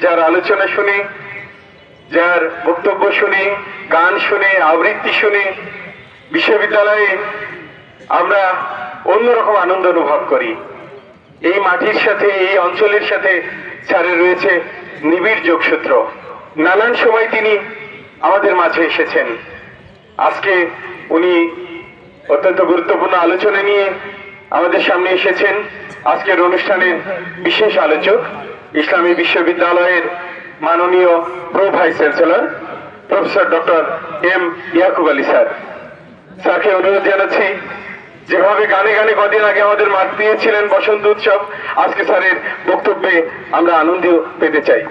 যার আলোচনা শুনে, যার বক্তব্য শুনে, গান শুনে, আবৃত্তি শুনে, বিশ্ববিদ্যালয়ে আমরা অন্যরকম আনন্দ অনুভব করি। এই মাটির সাথে, এই অঞ্চলের সাথে স্যারের রয়েছে নিবিড় যোগসূত্র। নানান সময় তিনি আমাদের মাঝে এসেছেন। আজকে উনি অত্যন্ত গুরুত্বপূর্ণ আলোচনা নিয়ে আমাদের সামনে এসেছেন। আজকের অনুষ্ঠানের বিশেষ আলোচক ইসলামী বিশ্ববিদ্যালয়ের মাননীয় pro vice chancellor, professor doctor M Yakub Ali sir. স্যারকে অনুরোধ জানাচ্ছি, যেভাবে গানে গানে কদিন আগে আমাদের মাঠ দিয়েছিলেন বসন্ত উৎসব, আজকে স্যারের বক্তব্যে আমরা আনন্দ পেতে চাই।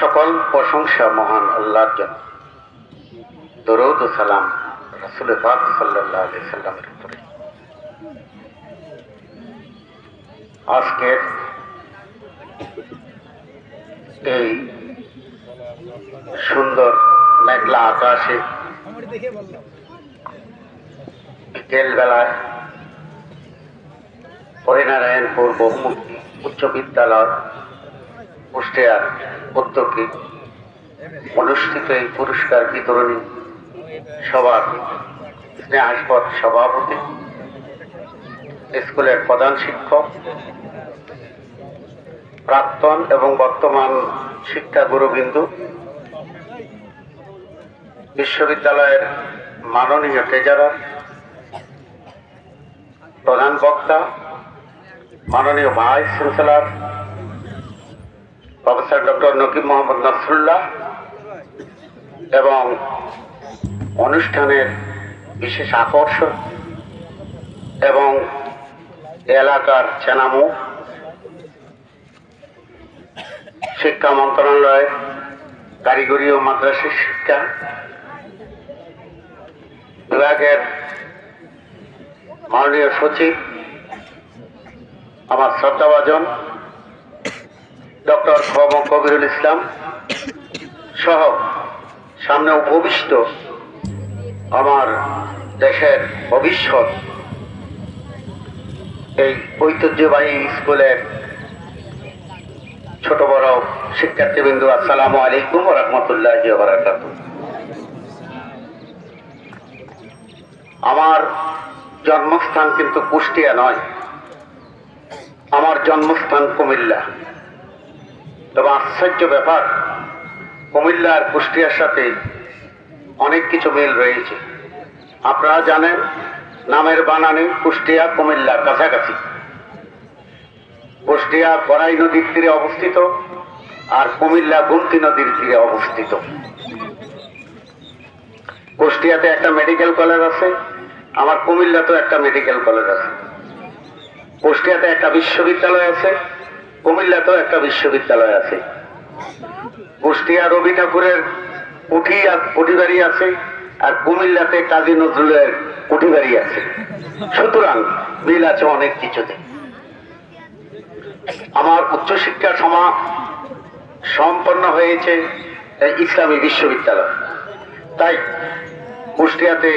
সকল প্রশংসা মহান আল্লাহর জন্য। দরুদ সালাম। আজকের এই সুন্দর মেঘলা আকাশে বিকেল বেলায় হরিনারায়ণপুর বহুমুখী উচ্চ বিদ্যালয় কুষ্টিয়ার উদ্যোগে অনুষ্ঠিত এই পুরস্কার বিতরণী সভার স্নেহাসপদ সভাপতি, স্কুলের প্রধান শিক্ষক, প্রাক্তন এবং বর্তমান শিক্ষা গুরুবিন্দু, বিশ্ববিদ্যালয়ের মাননীয় ট্রেজারার প্রধান বক্তা, মাননীয় vice chancellor professor doctor Naqib Mohammad Nasrullah এবং অনুষ্ঠানের বিশেষ আকর্ষণ এবং এলাকার চেনামু শিক্ষা মন্ত্রণালয়, কারিগরি ও মাদ্রাসা শিক্ষা বিভাগের মাননীয় সচিব আমার শ্রদ্ধাভাজন ডক্টর কবিরুল ইসলাম সহ সামনে উপবিষ্ট আমার দেশের ভবিষ্যৎ। এই ঐতিহ্যবাহী স্কুলের ছোট বড় শিক্ষার্থীবৃন্দু, আসসালামু আলাইকুম রহমতুল্লাহ বারাকাত আমার জন্মস্থান কিন্তু কুষ্টিয়া নয়, আমার জন্মস্থান কুমিল্লা। তবে আশ্চর্য ব্যাপার, কুমিল্লা আর কুষ্টিয়ার সাথে অনেক কিছু মিল রয়েছে। আপনারা জানেন, নামের বানানে কুষ্টিয়া কুমিল্লা কাছাকাছি। কুষ্টিয়া গড়াই নদীর তীরে অবস্থিত আর কুমিল্লা গুমতি নদীর তীরে অবস্থিত। কুষ্টিয়াতে একটা মেডিকেল কলেজ আছে আমার কুমিল্লাতেও একটা মেডিকেল কলেজ আছে। কুষ্টিয়াতে একটা বিশ্ববিদ্যালয় আছে, কুমিল্লাতেও একটা বিশ্ববিদ্যালয় আছে। কুষ্টিয়া রবি ঠাকুরের কুঠি কুঠিবাড়ি আছে আর কুমিল্লাতে কাজী নজরুলের কুঠিবাড়ি আছে। সুতরাং মিল আছে অনেক কিছুতে। আমার উচ্চশিক্ষা সমা সম্পন্ন হয়েছে ইসলামী বিশ্ববিদ্যালয়। তাই কুষ্টিয়াতে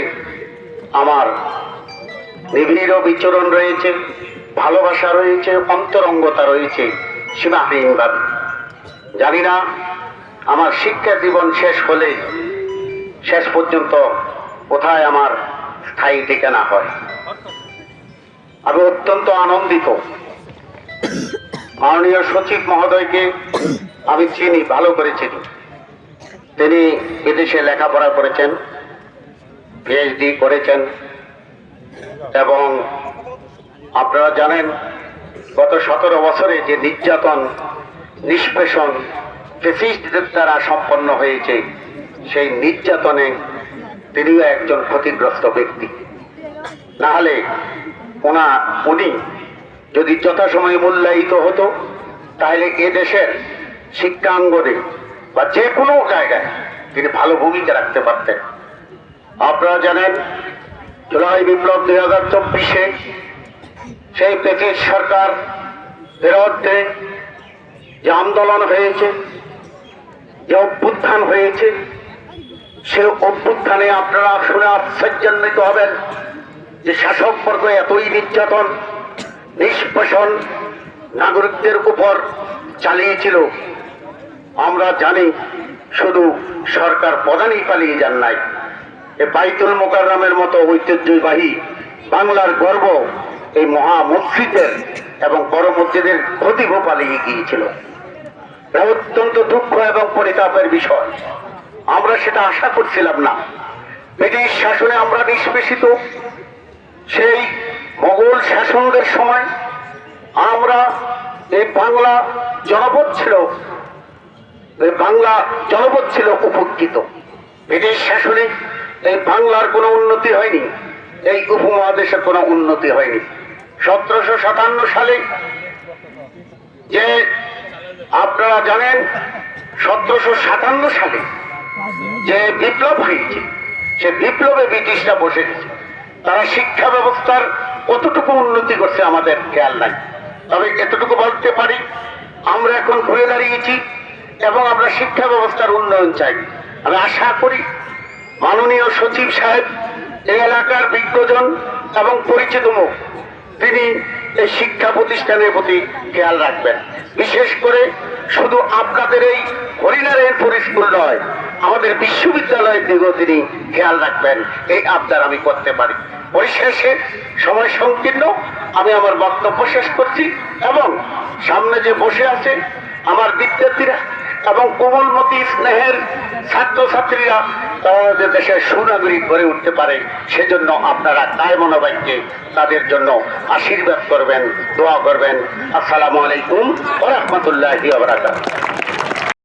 আমার নিবিড় বিচরণ রয়েছে, ভালোবাসা রয়েছে, অন্তরঙ্গতা রয়েছে সীমাহীনভাবে জানি না আমার শিক্ষা জীবন শেষ হলে শেষ পর্যন্ত কোথায় আমার স্থায়ী ঠিকানা হয়? আমি অত্যন্ত আনন্দিত। মাননীয় সচিব মহোদয়কে আমি চিনি, ভালো করে চিনি। তিনি বিদেশে লেখাপড়া করেছেন পিএইচডি করেছেন এবং আপনারা জানেন, গত সতেরো বছরে যে নির্যাতন, নিষ্পেষণ ফেসিস্টদের দ্বারা সম্পন্ন হয়েছে, সেই নির্যাতনে তিনিও একজন ক্ষতিগ্রস্ত ব্যক্তি। না হলে ওনা, উনি যদি যথাসময়ে মূল্যায়িত হতো, তাহলে এ দেশের শিক্ষাঙ্গনে বা যে কোনো জায়গায় তিনি ভালো ভূমিকা রাখতে পারতেন। আপনারা জানেন, জুলাই বিপ্লব দুই হাজার চব্বিশে সেই ব্রিটিশ সরকার বিরুদ্ধে যে আন্দোলন হয়েছে যে অভ্যুত্থান হয়েছে, সে অভ্যুত্থানে আপনারা শুনে আশ্চর্যান্বিত হবেন যে শাসকবর্গ এতই নির্যাতন, নিষ্পেষণ নাগরিকদের উপর চালিয়েছিল। আমরা জানি শুধু সরকার প্রধানই পালিয়ে যান নাই। এ বাইতুল মোকাররমের মতো ঐতিহ্যবাহী বাংলার গর্ব এই মহা মসজিদের এবং বড় মসজিদের খতিব পালিয়ে গিয়েছিল। অত্যন্ত দুঃখ এবং পরিতাপের বিষয়। আমরা সেটা আশা করছিলাম না। ব্রিটিশ শাসনে আমরা নিষ্পেষিত সেই মোগল শাসনদের সময় আমরা এই বাংলা জনপদ ছিল বাংলা জনপদ ছিল উপকৃত। ব্রিটিশ শাসনে এই বাংলার কোনো উন্নতি হয়নি, এই উপমহাদেশের কোনো উন্নতি হয়নি। সতেরোশো সাতান্ন সালে যে আপনারা জানেন সতেরোশো সাতান্ন সালে যে বিপ্লব হয়েছে, সে বিপ্লবে ব্রিটিশরা বসে তারা শিক্ষা ব্যবস্থার কতটুকু উন্নতি করছে আমাদের খেয়াল নাই। তবে এতটুকু বলতে পারি, আমরা এখন ঘুরে দাঁড়িয়েছি এবং আমরা শিক্ষা ব্যবস্থার উন্নয়ন চাই। আমি আশা করি মাননীয় সচিব সাহেব, এই এলাকার বিজ্ঞজন এবং পরিচিত মুখ তিনি এই শিক্ষা প্রতিষ্ঠানের প্রতি খেয়াল রাখবেন। বিশেষ করে শুধু আপনাদের এই হরিনারায়ণপুর স্কুল নয়, আমাদের বিশ্ববিদ্যালয়ের দিকেও তিনি খেয়াল রাখবেন, এই আবদার আমি করতে পারি। পরিশেষে সময় সংকীর্ণ, আমি আমার বক্তব্য শেষ করছি এবং সামনে যে বসে আছে আমার বিদ্যার্থীরা এবং কোমলমতি স্নেহের ছাত্রছাত্রীরা তাদের দেশের সুনাগরিক গড়ে উঠতে পারে, সেজন্য আপনারা তাই মনোবাক্যে তাদের জন্য আশীর্বাদ করবেন, দোয়া করবেন। আসসালামু আলাইকুম ওরহমতুল্লাহি ওবরাকাতুহু